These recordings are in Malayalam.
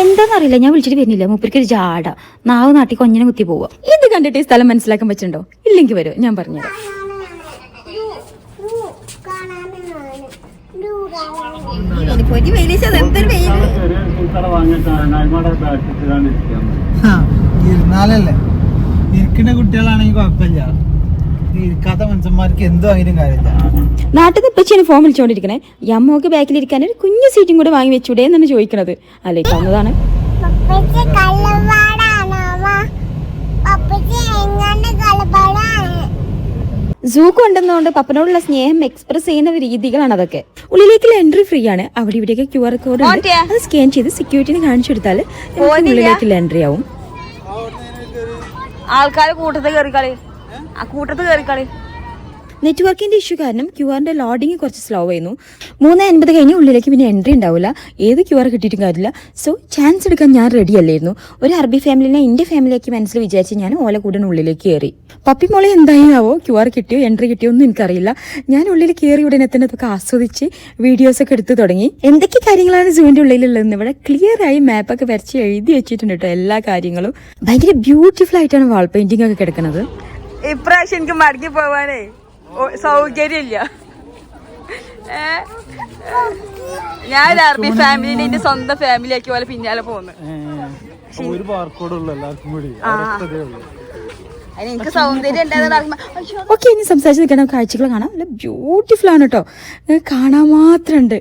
എന്താണെന്നറിയില്ല ഞാൻ വിളിച്ചിട്ട് വരുന്നില്ല. മൂപ്പർക്ക് ഒരു ജാട. നാവ് നാട്ടി കൊഞ്ഞിനെ കുത്തി പോവുക ഇത് കണ്ടിട്ട് ഈ സ്ഥലം മനസ്സിലാക്കാൻ പറ്റുണ്ടോ ഇല്ലെങ്കിൽ വരും ഞാൻ പറഞ്ഞു ഇരുന്നാലല്ലേ. ഇരിക്കുന്ന കുട്ടികളാണെങ്കിൽ കുഴപ്പമില്ല. ഇരിക്കാത്ത മനുഷ്യന്മാർക്ക് എന്തോ ആയാലും കാര്യമില്ല. നാട്ടിൽ നിന്ന് ഇപ്പച്ചിയാണ് ഫോൺ വിളിച്ചുകൊണ്ടിരിക്കണേ ഈ അമ്മയ്ക്ക് ബാക്കിലിരിക്കാൻ ഒരു കുഞ്ഞു സീറ്റും കൂടെ വാങ്ങി വെച്ചൂടെ എന്നാണ് ചോദിക്കണത്. പപ്പച്ചി എങ്ങനെ കള്ളപ്പാടാണ് സൂ കൊണ്ടുവന്നുകൊണ്ട് പപ്പനോടുള്ള സ്നേഹം എക്സ്പ്രസ് ചെയ്യുന്ന രീതികളാണ് അതൊക്കെ. ഉള്ളിലേക്കുള്ള എൻട്രി ഫ്രീ ആണ്. അവിടെ ഇവിടെയൊക്കെ ക്യു ആർ കോഡ് ഉണ്ട് അത് സ്കാൻ ചെയ്ത് സെക്യൂരിറ്റിന് കാണിച്ചു കൊടുത്താൽ ഉള്ളിലേക്കുള്ള എൻട്രി ആവും. ആൾക്കാർ കൂട്ടത്തിൽ കയറിക്കളി ആ കൂട്ടത്ത് കയറിക്കളി നെറ്റ്വർക്കിന്റെ ഇഷ്യൂ കാരണം ക്യു ആറിന്റെ ലോഡിങ് കുറച്ച് സ്ലോ ആയിരുന്നു. മൂന്ന് അൻപത് കഴിഞ്ഞ് ഉള്ളിലേക്ക് പിന്നെ എൻട്രി ഉണ്ടാവില്ല. ഏത് ക്യു ആർ കിട്ടിയിട്ടും കാര്യമില്ല. സോ ചാൻസ് എടുക്കാൻ ഞാൻ റെഡി അല്ലായിരുന്നു. ഒരു അറബി ഫാമിലിനെ എന്റെ ഫാമിലിയാക്കി മനസ്സിൽ വിചാരിച്ച് ഞാൻ ഓല കൂടെ ഉള്ളിലേക്ക് കയറി പപ്പി മോളെ എന്തായാവോ ക്യു ആർ കിട്ടിയോ? എൻട്രി കിട്ടിയോ? ഒന്നും എനിക്കറിയില്ല. ഞാൻ ഉള്ളിൽ കയറി ഉടനെ തന്നെ അതൊക്കെ ആസ്വദിച്ച് വീഡിയോസ് ഒക്കെ എടുത്തു തുടങ്ങി. എന്തൊക്കെ കാര്യങ്ങളാണ് സൂവിന്റെ ഉള്ളിലുള്ളതെന്ന് ഇവിടെ ക്ലിയർ ആയി മാപ്പൊക്കെ വരച്ച് എഴുതി വെച്ചിട്ടുണ്ട് കേട്ടോ എല്ലാ കാര്യങ്ങളും. ഭയങ്കര ബ്യൂട്ടിഫുൾ ആയിട്ടാണ് വാൾ പെയിന്റിംഗ് ഒക്കെ കിടക്കുന്നത്. ഇപ്രാവശ്യം എനിക്ക് മടങ്ങി പോവാനേ. സൗകര്യമില്ല? ഞാൻ ഒരു അറബി ഫാമിലിനെ എന്റെ സ്വന്തം ഫാമിലി ആക്കി പോലെ പിന്നാലെ പോകുന്നു. ഒരു ബാർക്കോഡ് ഉള്ളു എല്ലാവർക്കും കൂടി. അതിന് എനിക്ക് സൗന്ദര്യം ഉണ്ടാകുന്ന ഓക്കെ ഇനി സംസാരിച്ച് നിൽക്കണം കാഴ്ചകൾ കാണാം. നല്ല ബ്യൂട്ടിഫുൾ ആണ് കേട്ടോ. കാണാൻ മാത്രമുണ്ട്.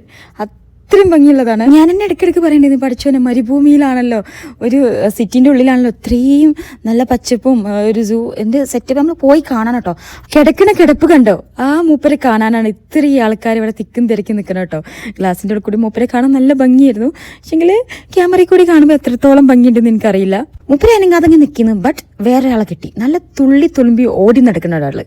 അത്രയും ഭംഗിയുള്ളതാണ്. ഞാൻ എന്നെ ഇടയ്ക്കിടയ്ക്ക് പറയേണ്ടത് പഠിച്ചോനെ മരുഭൂമിയിലാണല്ലോ. ഒരു സിറ്റിന്റെ ഉള്ളിലാണല്ലോ ഇത്രയും നല്ല പച്ചപ്പും ഒരു സൂ എന്റെ സെറ്റപ്പ് നമ്മൾ പോയി കാണാൻ കേട്ടോ. കിടക്കുന്ന കിടപ്പ് കണ്ടോ? ആ മൂപ്പരെ കാണാനാണ് ഇത്രയും ആൾക്കാർ ഇവിടെ തിക്കും തിരക്കി നിൽക്കണം കേട്ടോ. ഗ്ലാസിന്റെ കൂടി മൂപ്പരെ കാണാൻ നല്ല ഭംഗിയായിരുന്നു. പക്ഷെങ്കിൽ ക്യാമറയിൽ കൂടി കാണുമ്പോൾ എത്രത്തോളം ഭംഗിയുണ്ടെന്ന് എനിക്കറിയില്ല. മൂപ്പരെ അനങ്ങാതെ നിൽക്കുന്നു ബട്ട് വേറെ ആളെ കിട്ടി. നല്ല തുള്ളി തുളുമ്പി ഓടി നടക്കുന്ന ഒരാൾ.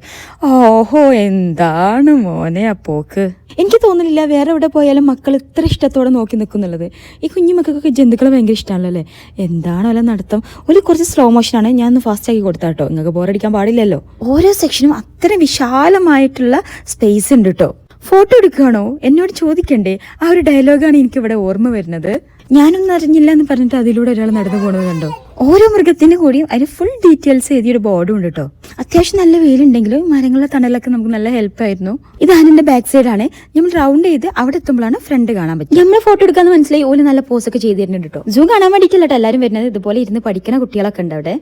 ഓഹോ എന്താണ് മോനെ ആ പോക്ക്? എനിക്ക് തോന്നുന്നില്ല വേറെ എവിടെ പോയാലും മക്കൾ ഇത്ര ഇഷ്ടത്തോടെ നോക്കി നിൽക്കുന്നുള്ളത്. ഈ കുഞ്ഞു മക്കൾക്കൊക്കെ ജന്തുക്കളെ ഭയങ്കര ഇഷ്ടമാണല്ലോ അല്ലേ? എന്താണ് അല്ല നടത്തം? ഒരു കുറച്ച് സ്ലോ മോഷനാണ് ഞാൻ ഒന്ന് ഫാസ്റ്റ് ആക്കി കൊടുത്താ കേട്ടോ. നിങ്ങൾക്ക് ബോറടിക്കാൻ പാടില്ലല്ലോ. ഓരോ സെക്ഷനും അത്ര വിശാലമായിട്ടുള്ള സ്പേസ് ഉണ്ട് കേട്ടോ. ഫോട്ടോ എടുക്കുകയാണോ എന്നോട് ചോദിക്കണ്ടേ? ആ ഒരു ഡയലോഗാണ് എനിക്ക് ഇവിടെ ഓർമ്മ വരുന്നത്. ഞാനൊന്നും അറിഞ്ഞില്ല എന്ന് പറഞ്ഞിട്ട് അതിലൂടെ ഒരാൾ നടന്നു പോണത് കണ്ടോ? ഓരോ മൃഗത്തിന് കൂടിയും അതിന് ഫുൾ ഡീറ്റെയിൽസ് എഴുതിയൊരു ബോർഡും ഉണ്ട് കേട്ടോ അത്യാവശ്യം നല്ല വെയിലുണ്ടെങ്കിലും മരങ്ങളുടെ തണലൊക്കെ നമുക്ക് നല്ല ഹെൽപ്പ് ആയിരുന്നു. ഇത് ആനന്റെ ബാക്ക് സൈഡ് ആണ്. നമ്മൾ റൗണ്ട് ചെയ്ത് അവിടെ എത്തുമ്പോഴാണ് ഫ്രണ്ട് കാണാൻ പറ്റും നമ്മൾ ഫോട്ടോ എടുക്കാന്ന് മനസ്സിലായി. ഓൽ നല്ല പോസ് ഒക്കെ ചെയ്ത് തരുന്നുണ്ട് കേട്ടോ സൂ കാണാൻ വേണ്ടിയിട്ടല്ല കേട്ടോ എല്ലാവരും വരുന്നത്. ഇതുപോലെ ഇരുന്ന് പഠിക്കുന്ന കുട്ടികളൊക്കെ ഉണ്ട് അവിടെ.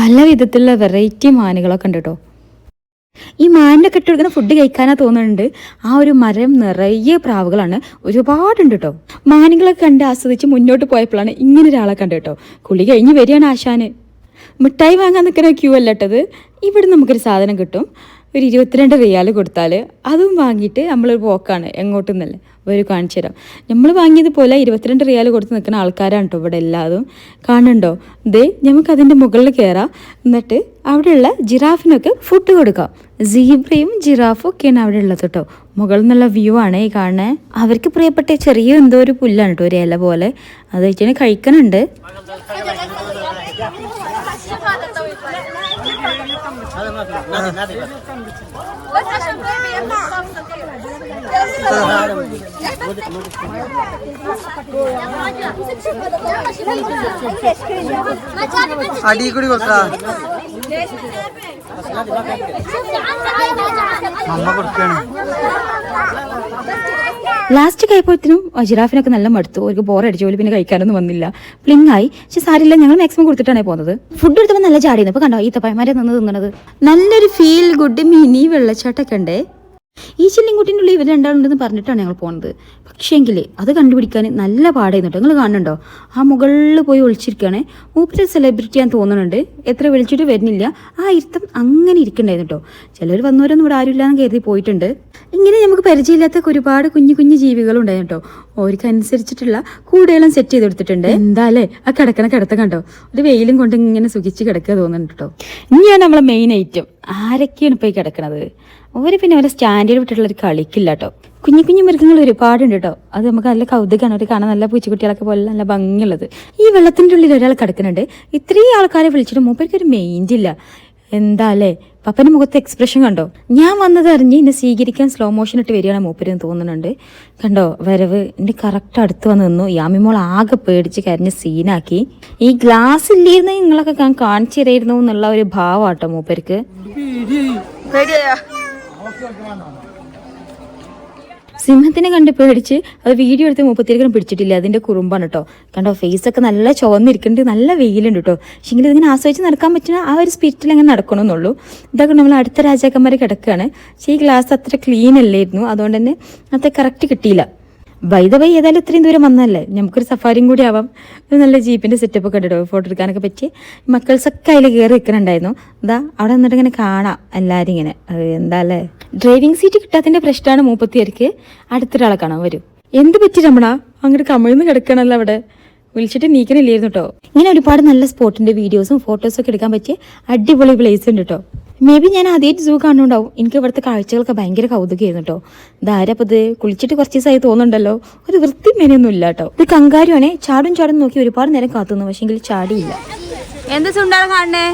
പല വിധത്തിലുള്ള വെറൈറ്റി മാനുകളൊക്കെ ഉണ്ട് കേട്ടോ ഈ മാനിനെ കെട്ടിയെടുക്കുന്ന ഫുഡ് കഴിക്കാനാ തോന്നുന്നുണ്ട്. ആ ഒരു മരം നിറയെ പ്രാവുകളാണ്. ഒരുപാടുണ്ട് കേട്ടോ മാനുകളൊക്കെ കണ്ട് ആസ്വദിച്ച് മുന്നോട്ട് പോയപ്പോഴാണ് ഇങ്ങനെ ഒരാളെ കണ്ടു കേട്ടോ കുളി കഴിഞ്ഞ് വരികയാണ് ആശാന്. മിഠായി വാങ്ങാൻ നിൽക്കുന്ന ക്യൂ അല്ലട്ടത് ഇവിടെ നമുക്കൊരു സാധനം കിട്ടും. ഒരു ഇരുപത്തിരണ്ട് റിയാൽ കൊടുത്താൽ അതും വാങ്ങിയിട്ട് നമ്മളൊരു പോക്കാണ് എങ്ങോട്ടെന്നല്ലേ. ഒരു കാണിച്ചു തരാം. നമ്മൾ വാങ്ങിയത് പോലെ ഇരുപത്തിരണ്ട് റിയാൽ കൊടുത്ത് നിൽക്കുന്ന ആൾക്കാരാണ് കേട്ടോ ഇവിടെ എല്ലാതും. കാണണ്ടോ ദേ നമുക്ക് അതിന്റെ മുകളിൽ കയറാം എന്നിട്ട് അവിടെയുള്ള ജിറാഫിനൊക്കെ ഫുഡ് കൊടുക്കാം. സീബ്രയും ജിറാഫും ഒക്കെയാണ് അവിടെ ഉള്ളത് കേട്ടോ മുകളിൽ നിന്നുള്ള വ്യൂ ആണ് ഈ കാണുന്നത് അവർക്ക് പ്രിയപ്പെട്ട ചെറിയ എന്തോ ഒരു പുല്ലാണ് കേട്ടോ ഒരു ഇല പോലെ. അത് വെച്ചാൽ കഴിക്കണുണ്ട്. Nothing, nothing, nothing. അടി കൂടി കൊടുക്കാം അമ്മ കൊടുക്കാണ്. ലാസ്റ്റ് കഴിപ്പോഴത്തേനും ജിറാഫിനൊക്കെ നല്ല മടുത്തു. ഒരു ബോറടിച്ചു പോലും പിന്നെ കഴിക്കാനൊന്നും വന്നില്ല. പ്ലിങ് ആയി പക്ഷെ സാരില്ല ഞങ്ങൾ മാക്സിമം കൊടുത്തിട്ടാണ് പോകുന്നത് ഫുഡ് എടുത്തപ്പോൾ നല്ല ചാടിയിരുന്നു. ഇപ്പൊ കണ്ടോ ഈ തപ്പായമാരെ നിന്ന് തിന്നണത്. നല്ലൊരു ഫീൽ ഗുഡ് മിനി വെള്ളച്ചാട്ടൊക്കെ ഉണ്ടേ. ഈ ചില്ലിൻകുട്ടീന്റെ ഉള്ളിൽ ഇവർ രണ്ടാളുണ്ടെന്ന് പറഞ്ഞിട്ടാണ് ഞങ്ങൾ പോകുന്നത് പക്ഷേങ്കിൽ അത് കണ്ടുപിടിക്കാൻ നല്ല പാടായിരുന്നു കേട്ടോ നിങ്ങൾ കാണുന്നുണ്ടോ? ആ മുകളിൽ പോയി ഒളിച്ചിരിക്കുകയാണ് മൂപ്പര് സെലിബ്രിറ്റി ഞാൻ തോന്നുന്നുണ്ട്. എത്ര വിളിച്ചിട്ട് വരുന്നില്ല. ആ ഇരുത്തം അങ്ങനെ ഇരിക്കണ്ടായിരുന്നു കേട്ടോ ചിലർ വന്നവരൊന്നും ഇവിടെ ആരുമില്ലാന്ന് കരുതി പോയിട്ടുണ്ട്. ഇങ്ങനെ നമുക്ക് പരിചയമില്ലാത്ത ഒരുപാട് കുഞ്ഞു കുഞ്ഞു ജീവികളുണ്ടായിരുന്നു കേട്ടോ ഓർക്കനുസരിച്ചിട്ടുള്ള കൂടുകളും സെറ്റ് ചെയ്ത് കൊടുത്തിട്ടുണ്ട് എന്താല്ലേ ആ കിടക്കണ കിടത്ത കണ്ടോ? ഒരു വെയിലും കൊണ്ട് ഇങ്ങനെ സുഖിച്ച് കിടക്കുക തോന്നുന്നുണ്ട്? കേട്ടോ ഇനിയാണ് നമ്മളെ മെയിൻ ഐറ്റം ആരൊക്കെയാണ് ഇപ്പോൾ ഈ കിടക്കണത്? ഓര് പിന്നെ ഓരോ സ്റ്റാൻഡേർഡ് വിട്ടിട്ടുള്ള ഒരു കളിക്കില്ല കേട്ടോ കുഞ്ഞു കുഞ്ഞു മൃഗങ്ങൾ ഒരുപാടുണ്ട് കേട്ടോ അത് നമുക്ക് നല്ല കൗതുകമാണ് ഒരു കാണാൻ നല്ല പൂച്ചക്കുട്ടികളൊക്കെ പോലെ നല്ല ഭംഗിയുള്ളത്. ഈ വെള്ളത്തിന്റെ ഉള്ളിൽ ഒരാൾ കിടക്കുന്നുണ്ട്. ഇത്രയും ആൾക്കാരെ വിളിച്ചിട്ട് മൂപ്പർക്ക് ഒരു മെയിന്റ് ഇല്ല. എന്താ അല്ലേ? പപ്പന്റെ മുഖത്തെ എക്സ്പ്രഷൻ കണ്ടോ? ഞാൻ വന്നത് അറിഞ്ഞ് എന്നെ സ്വീകരിക്കാൻ സ്ലോ മോഷൻ ഇട്ട് വരികയാണ് മൂപ്പരെന്ന് തോന്നുന്നുണ്ട്. കണ്ടോ? വരവ് എന്റെ കറക്റ്റ് അടുത്ത് വന്ന് നിന്നു. യാമിമോൾ ആകെ പേടിച്ച് കരഞ്ഞ് സീനാക്കി ഈ ഗ്ലാസ് ഇല്ലായിരുന്നു നിങ്ങളൊക്കെ ഞാൻ കാണിച്ചു തരായിരുന്നു എന്നുള്ള ഒരു ഭാവാട്ടോ മൂപ്പർക്ക്. സിംഹത്തിനെ കണ്ട് പേടിച്ച് അത് വീഡിയോ എടുത്ത് മുപ്പത്തിരിക്കണം പിടിച്ചിട്ടില്ല? അതിന്റെ കുറുമ്പാണ് കേട്ടോ കണ്ടോ ഫേസ് ഒക്കെ നല്ല ചുവന്നിരിക്കുന്നുണ്ട്. നല്ല വെയിലുണ്ട് കേട്ടോ പക്ഷെങ്കിൽ ഇതിനെ ആസ്വദിച്ച് നടക്കാൻ പറ്റുന്ന ആ ഒരു സ്പിരിറ്റിൽ അങ്ങനെ നടക്കണമെന്നുള്ളൂ. ഇതൊക്കെ നമ്മൾ അടുത്ത രാജാക്കന്മാർ കിടക്കുകയാണ്. പക്ഷേ ഈ ഗ്ലാസ് അത്ര ക്ലീൻ അല്ലായിരുന്നു. അതുകൊണ്ട് തന്നെ അത്ര കറക്റ്റ് കിട്ടിയില്ല. വൈദ വൈ ഏതായാലും ഇത്രയും ദൂരം വന്നതല്ലേ? നമുക്കൊരു സഫാരിയും കൂടി ആവാം. ഒരു നല്ല ജീപ്പിന്റെ സെറ്റപ്പ് ഒക്കെ ഇട്ടോ ഫോട്ടോ എടുക്കാനൊക്കെ പറ്റി മക്കൾസൊക്കെ അതിൽ കയറി നിൽക്കണുണ്ടായിരുന്നു അതാ അവിടെ നിന്നിട്ട് ഇങ്ങനെ കാണാം എല്ലാവരും ഇങ്ങനെ. എന്താ അല്ലേ? ഡ്രൈവിംഗ് സീറ്റ് കിട്ടാത്തതിന്റെ പ്രശ്നമാണ് മൂപ്പത്തിയർക്ക്. അടുത്തൊരാളെ കാണാൻ വരും. എന്ത് പറ്റി നമ്മളാ അങ്ങോട്ട് കമിഴ്ന്ന് കിടക്കണല്ലോ അവിടെ. വിളിച്ചിട്ട് നീക്കണില്ലായിരുന്നു കേട്ടോ ഇങ്ങനെ ഒരുപാട് നല്ല സ്പോട്ടിന്റെ വീഡിയോസും ഫോട്ടോസും ഒക്കെ എടുക്കാൻ പറ്റിയ അടിപൊളി പ്ലേസ് ഉണ്ട് കേട്ടോ മേ ബി ഞാൻ ആദ്യമായിട്ട് സൂ കാണുന്നുണ്ടാവും. എനിക്ക് ഇവിടുത്തെ കാഴ്ചകളൊക്കെ ഭയങ്കര കൗതുകമായിരുന്നു കേട്ടോ ഇതാരപ്പോ ഇത്? കുളിച്ചിട്ട് കുറച്ച് ദിവസമായി തോന്നുന്നുണ്ടല്ലോ. ഒരു വൃത്തി മെനയൊന്നും ഇല്ല കേട്ടോ ഇത് കങ്കാരുവാണേ. ചാടും ചാടും നോക്കി ഒരുപാട് നേരം കാത്തുനിന്നു പക്ഷെങ്കിൽ ചാടിയില്ല എന്ത് സുണ്ടാണ് കാണണേ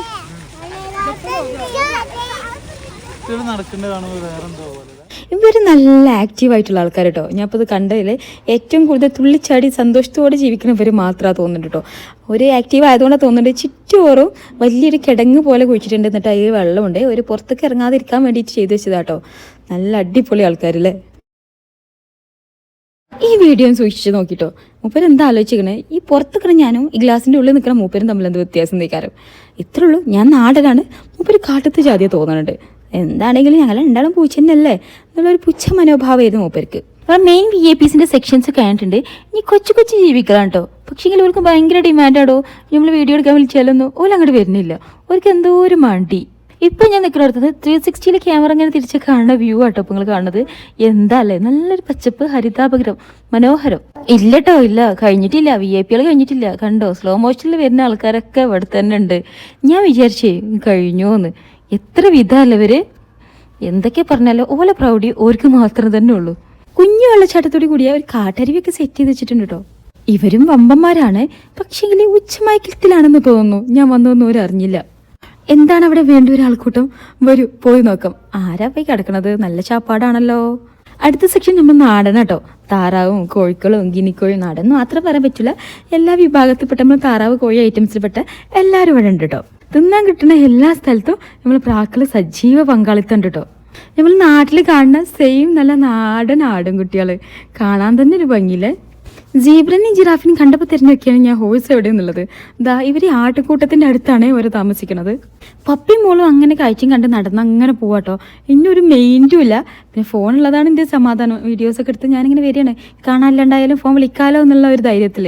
കുട്ടികൾ നടക്കേണ്ട കാണുമ്പോൾ വേറെന്തോ ഇവർ നല്ല ആക്റ്റീവ് ആയിട്ടുള്ള ആൾക്കാർ കേട്ടോ ഞാൻ ഇപ്പോൾ ഇത് കണ്ടതിൽ ഏറ്റവും കൂടുതൽ തുള്ളിച്ചാടി സന്തോഷത്തോടെ ജീവിക്കുന്നവർ മാത്രമാണ് തോന്നുന്നുണ്ട് കേട്ടോ ഒരു ആക്റ്റീവ് ആയതുകൊണ്ടാണ് തോന്നുന്നുണ്ട് ചുറ്റുപോറും വലിയൊരു കിടങ്ങ് പോലെ കുഴിച്ചിട്ടുണ്ട് എന്നിട്ട് അതിൽ വെള്ളമുണ്ട്. ഒരു പുറത്തേക്ക് ഇറങ്ങാതിരിക്കാൻ വേണ്ടിയിട്ട് ചെയ്തു വെച്ചതാട്ടോ നല്ല അടിപൊളി ആൾക്കാരല്ലേ? ഈ വീഡിയോ സൂക്ഷിച്ച് നോക്കിട്ടോ മൂപ്പര് എന്താ ആലോചിക്കണേ ഈ പുറത്ത് ഞാനും ഈ ഗ്ലാസിന്റെ ഉള്ളിൽ നിൽക്കുന്ന മൂപ്പരും തമ്മിൽ എന്ത് വ്യത്യാസം നീക്കാരം ഇത്രയുള്ളൂ ഞാൻ നാടനാണ്. മൂപ്പര് കാട്ടത്ത് ജാതിയെ തോന്നുന്നുണ്ട് എന്താണെങ്കിലും ഞങ്ങൾ രണ്ടാളും പൂച്ച തന്നെയല്ലേ എന്നുള്ളൊരു പുച്ഛ മനോഭാവമായിരുന്നു മൂപ്പർക്ക്. മെയിൻ വി എ പിസിന്റെ സെക്ഷൻസ് കഴിഞ്ഞിട്ടുണ്ട് ഇനി കൊച്ചു കൊച്ചു ജീവികളാണ് കേട്ടോ പക്ഷേങ്കിൽ അവർക്ക് ഭയങ്കര ഡിമാൻഡാടോ നമ്മൾ വീഡിയോ എടുക്കാൻ വിളിച്ചാലൊന്നും ഓല വരുന്നില്ല. അവർക്ക് എന്തോ ഒരു മണ്ടി ഇപ്പം ഞാൻ നിൽക്കുന്നിടത്തത് ത്രീ സിക്സ്റ്റിയിലെ ക്യാമറ ഇങ്ങനെ തിരിച്ച് കാണുന്ന വ്യൂ ആട്ടോ ഇപ്പം നിങ്ങൾ കാണുന്നത്. എന്താ അല്ലേ? നല്ലൊരു പച്ചപ്പ് ഹരിതാപകരം മനോഹരം. ഇല്ലട്ടോ ഇല്ല. കഴിഞ്ഞിട്ടില്ല. വി ഐ പികൾ കഴിഞ്ഞിട്ടില്ല. കണ്ടോ? സ്ലോ മോഷനിൽ വരുന്ന ആൾക്കാരൊക്കെ ഇവിടെ തന്നെ ഉണ്ട്. ഞാൻ വിചാരിച്ചേ കഴിഞ്ഞോന്ന്. എത്ര വിധമല്ലേ ഇവർ? എന്തൊക്കെ പറഞ്ഞാലോ ഓല പ്രൗഢി ഓർക്ക് മാത്രം തന്നെ ഉള്ളൂ. കുഞ്ഞു വെള്ളച്ചാട്ടത്തോടി കൂടിയ ഒരു കാട്ടരുവിയൊക്കെ സെറ്റ് ചെയ്ത് വെച്ചിട്ടുണ്ട് കേട്ടോ ഇവരും വമ്പന്മാരാണ്. പക്ഷേങ്കിൽ ഉച്ചമയക്കത്തിലാണെന്ന് തോന്നുന്നു. ഞാൻ വന്നൊന്നും അറിഞ്ഞില്ല. എന്താണ് അവിടെ വേണ്ട ഒരു ആൾക്കൂട്ടം? വരൂ പോയി നോക്കാം. ആരാ പോയി കിടക്കണത്? നല്ല ചാപ്പാടാണല്ലോ. അടുത്ത സെക്ഷൻ നമ്മൾ നാടൻ കേട്ടോ താറാവും കോഴിക്കളും ഗിനിക്കോഴും നാടൻ മാത്രം പറയാൻ പറ്റില്ല എല്ലാ വിഭാഗത്തിൽപ്പെട്ട നമ്മൾ താറാവ് കോഴി ഐറ്റംസിൽപ്പെട്ട എല്ലാവരും ഇവിടെ ഉണ്ട് കേട്ടോ തിന്നാൻ കിട്ടുന്ന എല്ലാ സ്ഥലത്തും നമ്മൾ പ്രാക്കൾ സജീവ പങ്കാളിത്തം ഉണ്ട് കേട്ടോ നമ്മൾ നാട്ടിൽ കാണുന്ന സെയിം നല്ല നാടൻ ആടുംകുട്ടികൾ കാണാൻ തന്നെ ഒരു ഭംഗിയില്ലേ? ജീബ്രനെയും ജിറാഫിനെയും കണ്ടപ്പോൾ തിരഞ്ഞൊക്കെയാണ് ഞാൻ ഹോഴ്സ് എവിടെയെന്നുള്ളത് ദാ ഇവർ ഈ ആട്ടുകൂട്ടത്തിന്റെ അടുത്താണ് ഇവർ താമസിക്കുന്നത് പപ്പി മോളും അങ്ങനെ കാഴ്ചയും കണ്ട് നടന്ന് അങ്ങനെ പോവാട്ടോ ഇന്നൊരു മെയിന്റും ഇല്ല. പിന്നെ ഫോണുള്ളതാണ് എന്റെ സമാധാനം. വീഡിയോസൊക്കെ എടുത്ത് ഞാനിങ്ങനെ വരികയാണ്. കാണാനില്ലാണ്ടായാലും ഫോൺ വിളിക്കാലോ എന്നുള്ള ഒരു ധൈര്യത്തിൽ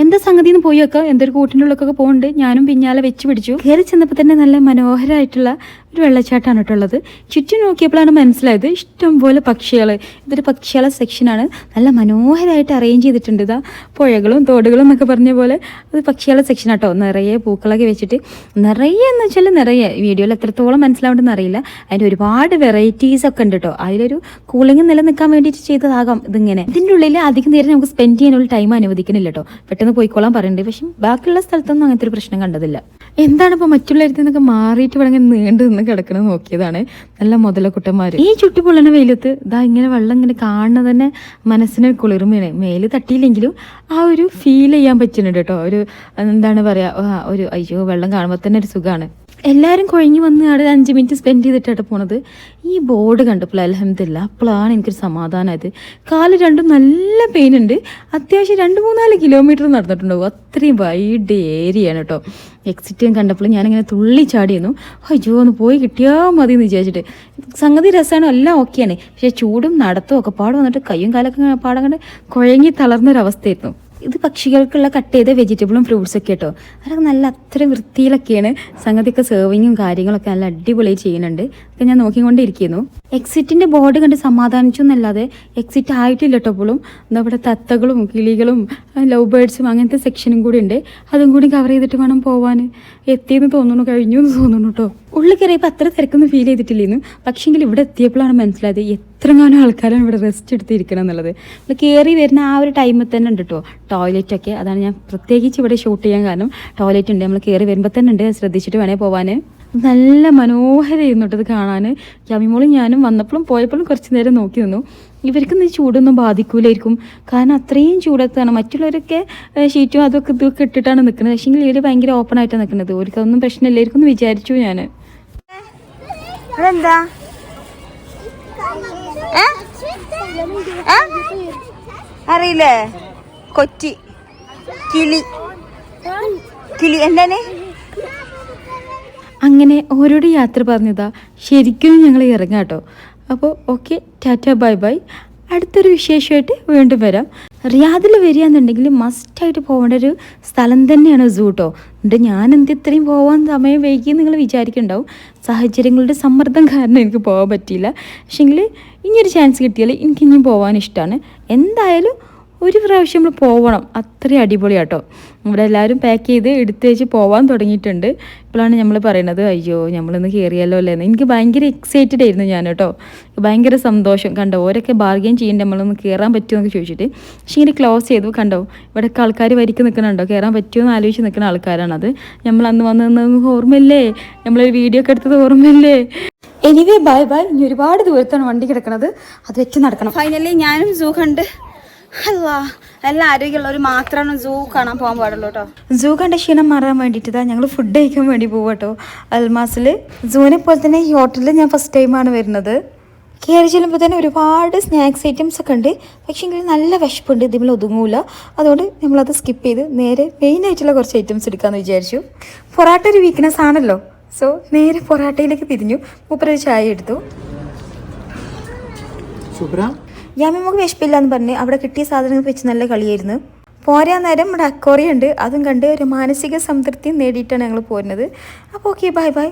എന്താ സംഗതി എന്ന് പോയി വെക്കാം? എന്തൊരു കൂട്ടിന്റെ ഉള്ളിലൊക്കെ പോകുന്നുണ്ട് ഞാനും പിന്നാലെ വെച്ച് പിടിച്ചു. കയറി ചെന്നപ്പോൾ തന്നെ നല്ല മനോഹരമായിട്ടുള്ള ഒരു വെള്ളച്ചാട്ടമാണ് കേട്ടോ ഉള്ളത്. ചുറ്റും നോക്കിയപ്പോഴാണ് മനസ്സിലായത് ഇഷ്ടം പോലെ പക്ഷികൾ. ഇതൊരു പക്ഷികളെ സെക്ഷനാണ് നല്ല മനോഹരമായിട്ട് അറേഞ്ച് ചെയ്തിട്ടുണ്ട്. ഇതാ പുഴകളും തോടുകളും എന്നൊക്കെ പറഞ്ഞ പോലെ അത് പക്ഷികളെ സെക്ഷൻ ആട്ടോ നിറയെ പൂക്കളൊക്കെ വെച്ചിട്ട് നിറയെ എന്ന് വെച്ചാൽ നിറയെ. വീഡിയോയിൽ എത്രത്തോളം മനസ്സിലാവേണ്ടെന്ന് അറിയില്ല. അതിന്റെ ഒരുപാട് വെറൈറ്റീസ് ഒക്കെ ഉണ്ട് കേട്ടോ. അതിലൊരു കൂളിംഗ് നിലനിൽക്കാൻ വേണ്ടിയിട്ട് ചെയ്തതാകാം ഇതിങ്ങനെ. ഇതിന്റെ ഉള്ളിൽ അധികം നേരം നമുക്ക് സ്പെൻഡ് ചെയ്യാനുള്ള ടൈം അനുവദിക്കുന്നില്ല കേട്ടോ. പെട്ടെന്ന് പോയിക്കോളാൻ പറയുന്നുണ്ട് പക്ഷേ ബാക്കിയുള്ള സ്ഥലത്തൊന്നും അങ്ങനത്തെ ഒരു പ്രശ്നം കണ്ടതില്ല. എന്താണ് ഇപ്പോൾ മറ്റുള്ളവരിൽ നിന്നൊക്കെ മാറിയിട്ട് ഇവിടെ നീണ്ടു നിന്ന് കിടക്കണം നോക്കിയതാണ്. നല്ല മുതലക്കുട്ടന്മാർ ഈ ചുട്ടി പൊള്ളണ വെയിലത്ത് ഇതാ ഇങ്ങനെ വെള്ളം ഇങ്ങനെ കാണുന്ന തന്നെ മനസ്സിന് കുളിർമയാണ്. മേൽ തട്ടിയില്ലെങ്കിലും ആ ഒരു ഫീൽ ചെയ്യാൻ പറ്റുന്നുണ്ട് കേട്ടോ. ഒരു എന്താണ് പറയുക ഒരു അയ്യോ വെള്ളം കാണുമ്പോൾ തന്നെ ഒരു സുഖമാണ് എല്ലാവരും കുഴഞ്ഞു വന്ന് അവിടെ അഞ്ച് മിനിറ്റ് സ്പെൻഡ് ചെയ്തിട്ടാണ് പോണത്. ഈ ബോർഡ് കണ്ടപ്പോൾ അലഹമില്ല അപ്പോഴാണ് എനിക്കൊരു സമാധാനമായത് കാൽ രണ്ടും നല്ല പെയിൻ ഉണ്ട്. അത്യാവശ്യം രണ്ട് മൂന്നാൽ കിലോമീറ്റർ നടന്നിട്ടുണ്ടാവും. അത്രയും വൈഡ് ഏരിയയാണ് കേട്ടോ എക്സിറ്റ് കണ്ടപ്പോൾ ഞാനിങ്ങനെ തുള്ളി ചാടിയിരുന്നു. അയ്യോ ഒന്ന് പോയി കിട്ടിയാൽ മതി എന്ന് വിചാരിച്ചിട്ട്. സംഗതി രസമാണ് എല്ലാം ഓക്കെയാണ് പക്ഷേ ചൂടും നടത്തും ഒക്കെ പാട്. വന്നിട്ട് കയ്യും കാലൊക്കെ പാടം കണ്ട് കുഴങ്ങി തളർന്നൊരവസ്ഥയായിരുന്നു. ഇത് പക്ഷികൾക്കുള്ള കട്ട് ചെയ്ത വെജിറ്റബിളും ഫ്രൂട്ട്സ് ഒക്കെ കേട്ടോ. അതൊക്കെ നല്ല അത്ര വൃത്തിയിലൊക്കെയാണ് സംഗതിയൊക്കെ സെർവിങ്ങും കാര്യങ്ങളൊക്കെ നല്ല അടിപൊളിയായി ചെയ്യുന്നുണ്ട്. അതൊക്കെ ഞാൻ നോക്കിക്കൊണ്ടിരിക്കുന്നു. എക്സിറ്റിന്റെ ബോർഡ് കണ്ട് സമാധാനിച്ചു എന്നല്ലാതെ എക്സിറ്റ് ആയിട്ടില്ല കേട്ടോ പോലും എന്താ ഇവിടെ തത്തകളും കിളികളും ലവ് ബേർഡ്സും അങ്ങനത്തെ സെക്ഷനും കൂടി ഉണ്ട്. അതും കൂടി കവർ ചെയ്തിട്ട് വേണം പോവാൻ. എത്തിയെന്ന് തോന്നുന്നു കഴിഞ്ഞു എന്ന് തോന്നുന്നു കേട്ടോ. ഉള്ളിൽ കയറിയപ്പോൾ അത്ര തിരക്കൊന്നും ഫീൽ ചെയ്തിട്ടില്ലെന്ന്. പക്ഷേങ്കിൽ ഇവിടെ എത്തിയപ്പോഴാണ് മനസ്സിലായത് എത്രങ്ങാനും ആൾക്കാരാണ് ഇവിടെ റെസ്റ്റ് എടുത്തിരിക്കണം എന്നുള്ളത്. നമ്മൾ കയറി വരുന്ന ആ ഒരു ടൈമിൽ തന്നെ ഉണ്ട് കേട്ടോ ടോയ്ലറ്റൊക്കെ അതാണ് ഞാൻ പ്രത്യേകിച്ച് ഇവിടെ ഷൂട്ട് ചെയ്യാൻ കാരണം. ടോയ്ലറ്റ് ഉണ്ട് നമ്മൾ കയറി വരുമ്പോൾ തന്നെ ഉണ്ട്. ശ്രദ്ധിച്ചിട്ട് വേണേൽ പോവാൻ നല്ല മനോഹരമായിരുന്നു കേട്ടോ ഇത് കാണാൻ യാമിമോളും ഞാനും വന്നപ്പോഴും പോയപ്പോഴും കുറച്ച് നേരം നോക്കി നിന്നു. ഇവർക്ക് ഈ ചൂടൊന്നും ബാധിക്കൂലായിരിക്കും. കാരണം അത്രയും ചൂടത്താണ്. മറ്റുള്ളവരൊക്കെ ഷീറ്റും അതൊക്കെ ഇതൊക്കെ ഇട്ടിട്ടാണ് നിൽക്കുന്നത് പക്ഷേങ്കിൽ ഇവർ ഭയങ്കര ഓപ്പൺ ആയിട്ടാണ് നിൽക്കുന്നത് അവർക്കൊന്നും പ്രശ്നമില്ലായിരിക്കും എന്ന് വിചാരിച്ചു ഞാൻ അതെന്താ? അറിയില്ലേ? കൊച്ചി. കിളി. കിളി. എന്താണ്? അങ്ങനെ ഓരോട് യാത്ര പറഞ്ഞതാ. ശരിക്കും ഞങ്ങൾ ഇറങ്ങാം കേട്ടോ അപ്പോൾ ഓക്കെ ടാറ്റ ബൈ ബൈ. അടുത്തൊരു വിശേഷമായിട്ട് വീണ്ടും വരാം. റിയാദിൽ വരികയെന്നുണ്ടെങ്കിൽ മസ്റ്റായിട്ട് പോകേണ്ട ഒരു സ്ഥലം തന്നെയാണ് സൂ കേട്ടോ എന്നിട്ട് ഞാൻ എന്ത് ഇത്രയും പോകാൻ സമയം വൈകി നിങ്ങൾ വിചാരിക്കുന്നുണ്ടാവും സാഹചര്യങ്ങളുടെ സമ്മർദ്ദം കാരണം എനിക്ക് പോകാൻ പറ്റിയില്ല. പക്ഷേങ്കിൽ ഇനിയൊരു ചാൻസ് കിട്ടിയാൽ എനിക്ക് ഇനിയും പോകാൻ ഇഷ്ടമാണ് എന്തായാലും ഒരു പ്രാവശ്യം നമ്മൾ പോകണം അത്രയും അടിപൊളിയാട്ടോ. ഇവിടെ എല്ലാവരും പാക്ക് ചെയ്ത് എടുത്ത് വെച്ച് പോകാൻ തുടങ്ങിയിട്ടുണ്ട്. ഇപ്പോഴാണ് നമ്മൾ പറയുന്നത് അയ്യോ നമ്മളിന്ന് കയറിയല്ലോ അല്ലേ? എന്ന്. എനിക്ക് ഭയങ്കര എക്സൈറ്റഡ് ആയിരുന്നു ഞാൻ കേട്ടോ. ഭയങ്കര സന്തോഷം. കണ്ടോ ഓരൊക്കെ ബാർഗെയിൻ ചെയ്യേണ്ട നമ്മളൊന്ന് കയറാൻ പറ്റുമോ? എന്നൊക്കെ ചോദിച്ചിട്ട്. പക്ഷേ ഇങ്ങനെ ക്ലോസ് ചെയ്തു. കണ്ടോ ഇവിടെയൊക്കെ ആൾക്കാർ വരിക്ക് നിൽക്കുന്നുണ്ടോ? കയറാൻ പറ്റുമോ എന്ന് ആലോചിച്ച് നിൽക്കുന്ന ആൾക്കാരാണത് നമ്മൾ അന്ന് വന്ന് ഓർമ്മയില്ലേ? നമ്മളൊരു വീഡിയോ ഒക്കെ എടുത്തത് ഓർമ്മയില്ലേ? എനിവേ ബൈ ബൈ ഇനി ഒരുപാട് ദൂരത്താണ് വണ്ടി കിടക്കുന്നത് അത് വെച്ച് നടക്കണം. ഫൈനലി ഞാനും സൂ അല്ലാ എല്ലാ ആരോഗ്യമുള്ളവർ മാത്രമാണ് സൂ കാണാൻ പോകാൻ പാടുള്ളൂ കേട്ടോ. സൂ കണ്ട ക്ഷീണം മാറാൻ വേണ്ടിയിട്ട് ഞങ്ങൾ ഫുഡ് കഴിക്കാൻ വേണ്ടി പോകും കേട്ടോ. അൽമാസിൽ സൂവിനെ പോലെ തന്നെ ഈ ഹോട്ടലിൽ ഞാൻ ഫസ്റ്റ് ടൈമാണ് വരുന്നത്. കയറി ചെല്ലുമ്പോൾ തന്നെ ഒരുപാട് സ്നാക്സ് ഐറ്റംസ് ഒക്കെ ഉണ്ട്. പക്ഷേങ്കിൽ നല്ല വിശപ്പുണ്ട് ഇതിൽ ഒതുങ്ങൂല. അതുകൊണ്ട് നമ്മളത് സ്കിപ്പ് ചെയ്ത് നേരെ മെയിൻ ആയിട്ടുള്ള കുറച്ച് ഐറ്റംസ് എടുക്കാമെന്ന് വിചാരിച്ചു. പൊറാട്ട ഒരു വീക്ക്നെസ് ആണല്ലോ. സോ നേരെ പൊറാട്ടയിലേക്ക് തിരിഞ്ഞു. മൂപ്പരൊരു ചായ എടുത്തു. ശുഭ്ര ഞാൻ നമുക്ക് വിശപ്പില്ല എന്ന് പറഞ്ഞ് അവിടെ കിട്ടിയ സാധനങ്ങൾ വെച്ച് നല്ല കളിയായിരുന്നു. പോരാ നേരം ഇവിടെ അക്കോറിയുണ്ട്. അതും കണ്ട് ഒരു മാനസിക സംതൃപ്തി നേടിയിട്ടാണ് ഞങ്ങൾ പോരുന്നത്. അപ്പോൾ ഓക്കെ ബൈ ബൈ